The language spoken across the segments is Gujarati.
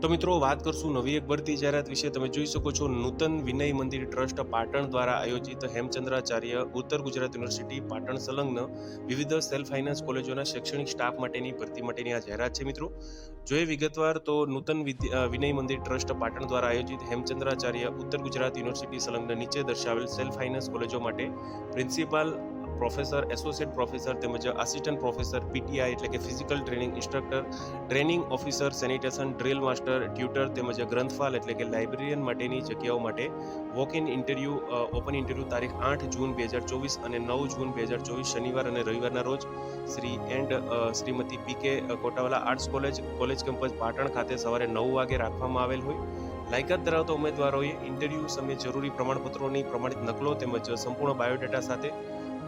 તો મિત્રો, વાત કરશું નવી એક ભરતી જાહેરાત વિશે. તમે જોઈ શકો છો, નૂતન વિનય મંદિર ટ્રસ્ટ પાટણ દ્વારા આયોજિત હેમચંદ્રાચાર્ય ઉત્તર ગુજરાત યુનિવર્સિટી પાટણ સંલગ્ન વિવિધ સેલ્ફ ફાઇનાન્સ કોલેજોના શૈક્ષણિક સ્ટાફ માટેની ભરતી માટેની આ જાહેરાત છે મિત્રો. જોઈએ વિગતવાર, તો નૂતન વિનય મંદિર ટ્રસ્ટ પાટણ દ્વારા આયોજિત હેમચંદ્રાચાર્ય ઉત્તર ગુજરાત યુનિવર્સિટી સંલગ્ન નીચે દર્શાવેલ સેલ્ફ ફાઇનાન્સ કોલેજો માટે પ્રિન્સિપાલ પ્રોફેસર એસોસિએટ પ્રોફેસર તેમજ આસિસ્ટન્ટ પ્રોફેસર પીટીઆઈ એટલે કે physical training instructor training officer sanitation drill master tutor તેમજ ગ્રંથપાલ એટલે કે લાઇબ્રેરિયન માટેની જગ્યાઓ માટે walk in interview open interview તારીખ આઠ જૂન બે હજાર ચોવીસ અને નવ જૂન બે હજાર ચોવીસ, શનિવાર અને રવિવારના રોજ Shri and Shrimati P K Kotawala arts college college campus Patan ખાતે સવારે નવ વાગે રાખવામાં આવેલ હોય. લાયકાત ધરાવતા ઉમેદવારોએ ઇન્ટરવ્યૂ સમયે જરૂરી પ્રમાણપત્રોની પ્રમાણિત નકલો તેમજ સંપૂર્ણ બાયોડેટા સાથે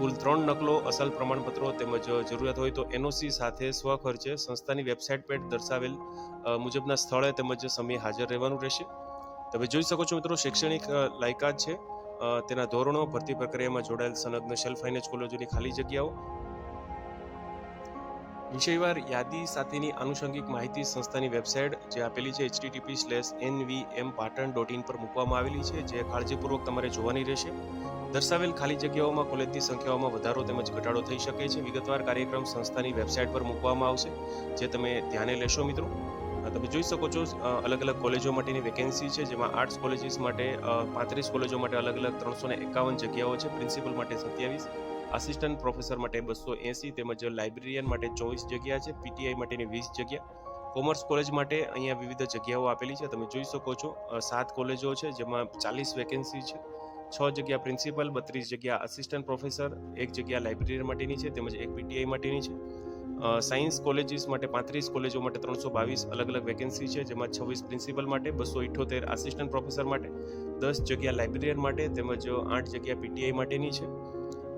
કુલ ત્રણ નકલો અસલ પ્રમાણપત્રો તેમજ જરૂરિયાત હોય તો એનઓસી સાથે સ્વખર્ચે સંસ્થાની વેબસાઇટ પર દર્શાવેલ મુજબના સ્થળે તેમજ સમયે હાજર રહેવાનું રહેશે. તમે જોઈ શકો છો મિત્રો, શૈક્ષણિક લાયકાત છે. તેના ધોરણો, ભરતી પ્રક્રિયામાં જોડાયેલ સંલગ્ન સેલ્ફ ફાઇનાન્સ કોલેજોની ખાલી જગ્યાઓ વિષયવાર યાદી સાથેની આનુષંગિક માહિતી સંસ્થાની વેબસાઇટ, જે આપેલી છે HTTP slash M Patan dot in પર મૂકવામાં આવેલી છે, જે કાળજીપૂર્વક તમારે જોવાની રહેશે. દર્શાવેલ ખાલી જગ્યાઓમાં કોલેજની સંખ્યાઓમાં વધારો તેમજ ઘટાડો થઈ શકે છે. વિગતવાર કાર્યક્રમ સંસ્થાની વેબસાઇટ પર મૂકવામાં આવશે, જે તમે ધ્યાને લેશો મિત્રો. તમે જોઈ શકો છો અલગ અલગ કોલેજો માટેની વેકેન્સી છે, જેમાં આર્ટ્સ કોલેજીસ માટે પાંત્રીસ કોલેજો માટે અલગ અલગ ત્રણસો એકાવન જગ્યાઓ છે, પ્રિન્સિપલ માટે સત્યાવીસ. આસિસ્ટન્ટ પ્રોફેસર માટે બસો એંસી તેમજ લાઇબ્રેરિયન માટે ચોવીસ જગ્યા છે પીટીઆઈ માટેની વીસ જગ્યા. કોમર્સ કોલેજ માટે અહીંયા વિવિધ જગ્યાઓ આપેલી છે, તમે જોઈ શકો છો. સાત કોલેજો છે, જેમાં ચાલીસ વેકેન્સી છે. છ જગ્યા પ્રિન્સિપલ બત્રીસ જગ્યા આસિસ્ટન્ટ પ્રોફેસર એક જગ્યા લાઇબ્રેરિયન માટેની છે, તેમજ એક પીટીઆઈ માટેની છે. સાયન્સ કોલેજીસ માટે પાંત્રીસ કોલેજો માટે ત્રણસો બાવીસ અલગ અલગ વેકેન્સી છે, જેમાં છવ્વીસ પ્રિન્સિપલ માટે, બસો ઇઠોતેર આસિસ્ટન્ટ પ્રોફેસર માટે, દસ જગ્યા લાઇબ્રેરિયન માટે, તેમજ આઠ જગ્યા પીટીઆઈ માટેની છે.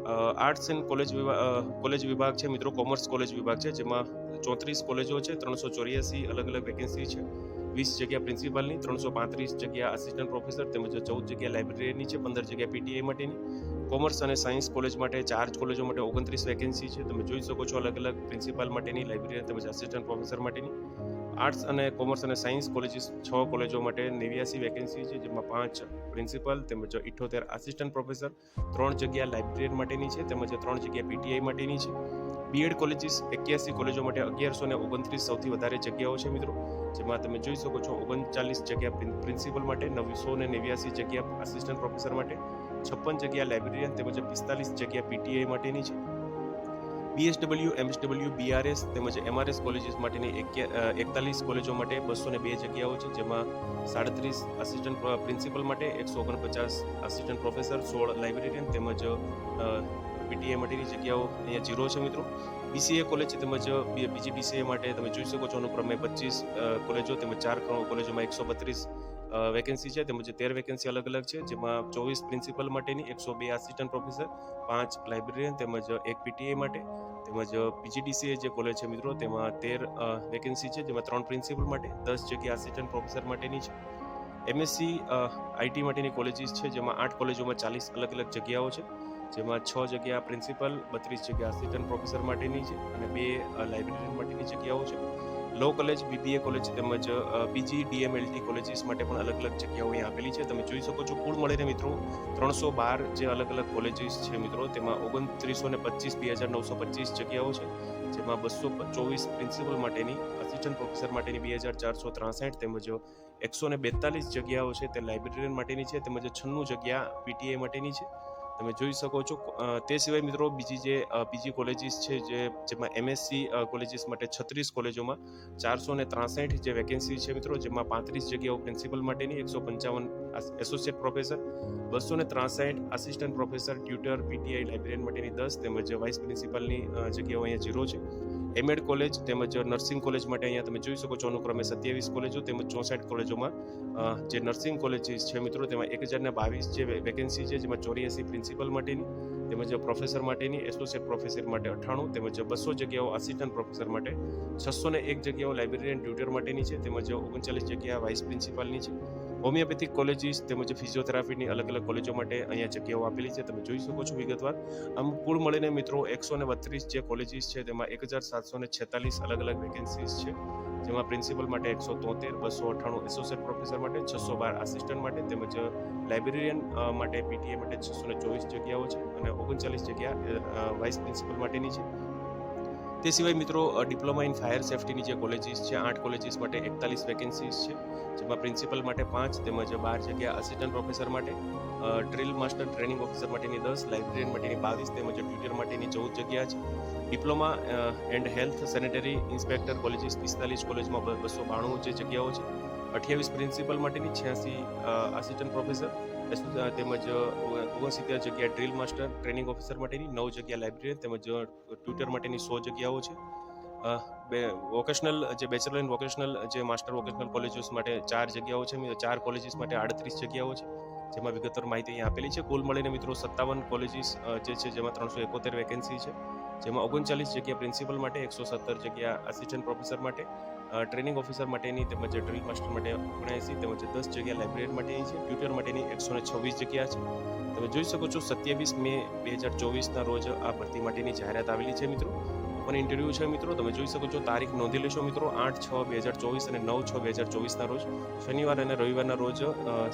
આર્ટ્સ એન્ડ કોલેજ વિભાગ કોલેજ વિભાગ છે, મિત્રો, કોમર્સ કોલેજ વિભાગ છે, જેમાં ચોત્રીસ કોલેજો છે, ત્રણસો ચોર્યાસી અલગ અલગ વેકેન્સી છે, વીસ જગ્યા પ્રિન્સિપાલની ત્રણસો પાંત્રીસ જગ્યા આસિસ્ટન્ટ પ્રોફેસર તેમજ ચૌદ જગ્યા લાઇબ્રેરીની છે, પંદર જગ્યા પીટીઆઈ માટેની. કોમર્સ અને સાયન્સ કોલેજ માટે ચાર કોલેજો માટે ઓગણત્રીસ વેકેન્સી છે, તમે જોઈ શકો છો અલગ અલગ પ્રિન્સિપાલ માટેની લાઇબ્રેરી તેમજ આસિસ્ટન્ટ પ્રોફેસર માટેની. આર્ટ્સ અને કોમર્સ અને સાયન્સ કોલેજીસ છ કોલેજો માટે નેવ્યાસી વેકેન્સી છે, જેમાં પાંચ પ્રિન્સિપલ તેમજ ઇઠ્ઠોતેર આસિસ્ટન્ટ પ્રોફેસર ત્રણ જગ્યા લાઇબ્રેરિયન માટેની છે, તેમજ ત્રણ જગ્યા પીટીઆઈ માટેની છે. બીએડ કોલેજીસ એક્યાસી કોલેજો માટે અગિયારસો ને ઓગણત્રીસ સૌથી વધારે જગ્યાઓ છે મિત્રો, જેમાં તમે જોઈ શકો છો ઓગણચાલીસ જગ્યા પ્રિન્સિપલ માટે, નવસો ને નેવ્યાસી જગ્યા આસિસ્ટન્ટ પ્રોફેસર માટે, છપ્પન જગ્યા લાઇબ્રેરિયન તેમજ પિસ્તાલીસ જગ્યા પીટીઆઈ માટેની છે. બીએસડબલ્યુ એમએસડબલ્યુ બીઆરએસ તેમજ એમઆરએસ કોલેજીસ માટેની એકતાલીસ કોલેજો માટે બસો બે જગ્યાઓ છે, જેમાં સાડત્રીસ આસિસ્ટન્ટ પ્રિન્સિપલ માટે, એકસો ઓગણપચાસ આસિસ્ટન્ટ પ્રોફેસર સોળ લાઇબ્રેરિયન તેમજ પીટીએ માટેની જગ્યાઓ અહીંયા જીરો છે મિત્રો. બીસીએ કોલેજ તેમજ બીજી બીસીએ માટે તમે જોઈ શકો છો અનુક્રમે પચીસ કોલેજો તેમજ ચાર કોલેજોમાં એકસો બત્રીસ વેકેન્સી છે, તેમજ તેર વેકેન્સી અલગ અલગ છે, જેમાં ચોવીસ પ્રિન્સિપલ માટેની એકસો બે આસિસ્ટન્ટ પ્રોફેસર પાંચ લાઇબ્રેરિયન તેમજ એક પીટીએ માટે, તેમજ પીજીડીસીએ જે કોલેજ છે મિત્રો, તેમાં તેર વેકેન્સી છે, જેમાં ત્રણ પ્રિન્સિપલ માટે, દસ જગ્યા આસિસ્ટન્ટ પ્રોફેસર માટેની છે. એમએસસી આઈટી માટેની કોલેજીસ છે, જેમાં આઠ કોલેજોમાં ચાલીસ અલગ અલગ જગ્યાઓ છે, જેમાં છ જગ્યા પ્રિન્સિપલ બત્રીસ જગ્યા આસિસ્ટન્ટ પ્રોફેસર માટેની છે, અને બે લાઇબ્રેરિયન માટેની જગ્યાઓ છે. લો કોલેજ, બીબીએ કોલેજ તેમજ બીજી ડીએમએલટી કોલેજીસ માટે પણ અલગ અલગ જગ્યાઓ અહીં આપેલી છે. તમે જોઈ શકો છો, કુલ મળીને મિત્રો ત્રણસો બાર જે અલગ અલગ કોલેજીસ છે મિત્રો, તેમાં ઓગણત્રીસો ને પચીસ, બે હજાર નવસો પચીસ જગ્યાઓ છે, જેમાં બસો ચોવીસ પ્રિન્સિપલ માટેની આસિસ્ટન્ટ પ્રોફેસર માટેની બે હજાર ચારસો ત્રાસઠ તેમજ એકસો ને બેતાલીસ જગ્યાઓ છે તે લાઇબ્રેરિયન માટેની છે તેમજ છન્નું જગ્યા પીટીએ માટેની છે. તમે જોઈ શકો છો. તે સિવાય મિત્રો બીજી જે બીજી કોલેજીસ છે જે, જેમાં એમએસસી કોલેજીસ માટે છત્રીસ કોલેજોમાં ચારસો ને ત્રાસઠ જે વેકેન્સી છે મિત્રો, જેમાં પાંત્રીસ જગ્યાઓ પ્રિન્સિપલ માટેની, એકસો પંચાવન એસોસિએટ પ્રોફેસર બસો ને ત્રાસઠ assistant professor tutor PTI librarian માટેની દસ, તેમજ વાઇસ પ્રિન્સિપાલની જગ્યાઓ અહીંયા જીરો છે. એમએડ કોલેજ તેમજ નર્સિંગ કોલેજ માટે અહીંયા તમે જોઈ શકો છો અનુક્રમે સત્યાવીસ કોલેજો તેમજ ચોસઠ કોલેજોમાં જે નર્સિંગ કોલેજીસ છે મિત્રો, તેમાં એક હજારના બાવીસ જે વેકેન્સી છે, જેમાં ચોર્યાસી પ્રિન્સિપલ માટેની તેમજ પ્રોફેસર માટેની એસોસિએટ પ્રોફેસર માટે અઠ્ઠાણું, તેમજ બસો જગ્યાઓ આસિસ્ટન્ટ પ્રોફેસર માટે છસો ને એક જગ્યાઓ લાઇબ્રેરિયન ટ્યુટર માટેની છે, તેમજ ઓગણચાલીસ જગ્યા વાઇસ પ્રિન્સિપાલની છે. હોમિયોપેથિક કોલેજીસ તેમજ ફિઝિયોથેરાપીની અલગ અલગ કોલેજો માટે અહીંયા જગ્યાઓ આપેલી છે. તમે જોઈ શકો છો વિગતવાર. આમ કુલ મળીને મિત્રો એકસો ને બત્રીસ જે કોલેજીસ છે, તેમાં એક હજાર સાતસો ને છેતાલીસ અલગ અલગ વેકેન્સીઝ છે. જેમાં પ્રિન્સિપલ માટે એકસો તોતેર, બસો અઠ્ઠાણું એસોસિએટ પ્રોફેસર માટે, છસો બાર આસિસ્ટન્ટ માટે તેમજ લાઇબ્રેરિયન માટે, પીટીએ માટે છસો ને ચોવીસ જગ્યાઓ છે અને ઓગણચાલીસ જગ્યા વાઇસ પ્રિન્સિપલ માટેની છે. તે સિવાય મિત્રો ડિપ્લોમા ઇન ફાયર સેફટીની જે કોલેજીસ છે, આઠ કોલેજીસ માટે એકતાલીસ વેકેન્સીસ છે, જેમાં પ્રિન્સિપલ માટે પાંચ, તેમજ બાર જગ્યા આસિસ્ટન્ટ પ્રોફેસર માટે ડ્રિલ માસ્ટર ટ્રેનિંગ ઓફિસર માટેની દસ લાઇબ્રેરિયન માટેની બાવીસ, તેમજ ટ્યુટર માટેની ચૌદ જગ્યા છે. Diploma and health sanitary inspector colleges પિસ્તાલીસ કોલેજમાં બસો બાણું જે જગ્યાઓ છે. અઠ્યાવીસ પ્રિન્સિપલ માટેની છ્યાસી આસિસ્ટન્ટ પ્રોફેસર તેમજ ઓગણસિત્તેર જગ્યા ડ્રિલ માસ્ટર, ટ્રેનિંગ ઓફિસર માટેની નવ જગ્યા લાઇબ્રેરી, તેમજ ટ્યુટર માટેની સો જગ્યાઓ છે. બે, વોકેશનલ, જે બેચલર ઇન વોકેશનલ, જે માસ્ટર વોકેશનલ કોલેજીસ માટે ચાર જગ્યાઓ છે. ચાર કોલેજીસ માટે આડત્રીસ જગ્યાઓ છે. જેમાં વિગતવાર માહિતી અહીંયા આપેલી છે. કુલ મળીને મિત્રો સત્તાવન કોલેજીસ જે છે જેમાં ત્રણસો એકોતેર વેકેન્સી છે. જેમાં ઓગણચાલીસ જગ્યા પ્રિન્સિપલ માટે, એકસો સત્તર જગ્યા આસિસ્ટન્ટ પ્રોફેસર માટે ટ્રેનિંગ ઓફિસર માટેની તેમજ ડ્રિલ માસ્ટર માટે ઓગણએંસી તેમજ દસ જગ્યા લાઇબ્રેરી માટેની છે. ટ્યુટર માટેની એકસો ને છવ્વીસ જગ્યા છે. તમે જોઈ શકો છો સત્યાવીસ મે બે હજાર ચોવીસના રોજ આ ભરતી માટેની જાહેરાત આવેલી છે મિત્રો. ઓપન ઇન્ટરવ્યૂ છે મિત્રો. તમે જોઈ શકો છો, તારીખ નોંધી લેશો મિત્રો. આઠ છ બે હજાર ચોવીસ અને નવ છ બે હજાર ચોવીસના રોજ. શનિવાર અને રવિવારના રોજ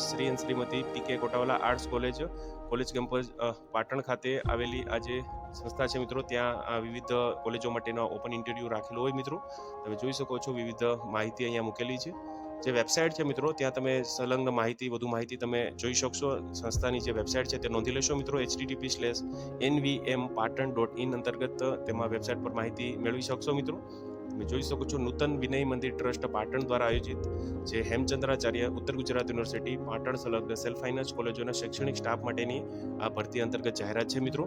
શ્રી અને Shrimati P K Kotawala arts college college campus Patan ખાતે આવેલી આ જે સંસ્થા છે મિત્રો, ત્યાં વિવિધ કોલેજો માટેનો ઓપન ઇન્ટરવ્યૂ રાખેલો હોય મિત્રો. તમે જોઈ શકો છો વિવિધ માહિતી અહીંયા મૂકેલી છે. જે વેબસાઇટ છે મિત્રો, ત્યાં તમે સંલગ્ન માહિતી, વધુ માહિતી તમે જોઈ શકશો. સંસ્થાની જે વેબસાઇટ છે તે નોંધી લેશો મિત્રો, HTTP slash NVM Patan dot in અંતર્ગત તેમાં વેબસાઇટ પર માહિતી મેળવી શકશો મિત્રો. તમે જોઈ શકો છો નૂતન વિનય મંદિર ટ્રસ્ટ પાટણ દ્વારા આયોજિત જે હેમચંદ્રાચાર્ય, ઉત્તર ગુજરાત યુનિવર્સિટી, પાટણ સંલગ્ન સેલ્ફ ફાઇનાન્સ કોલેજોના શૈક્ષણિક સ્ટાફ માટેની આ ભરતી અંતર્ગત જાહેરાત છે મિત્રો.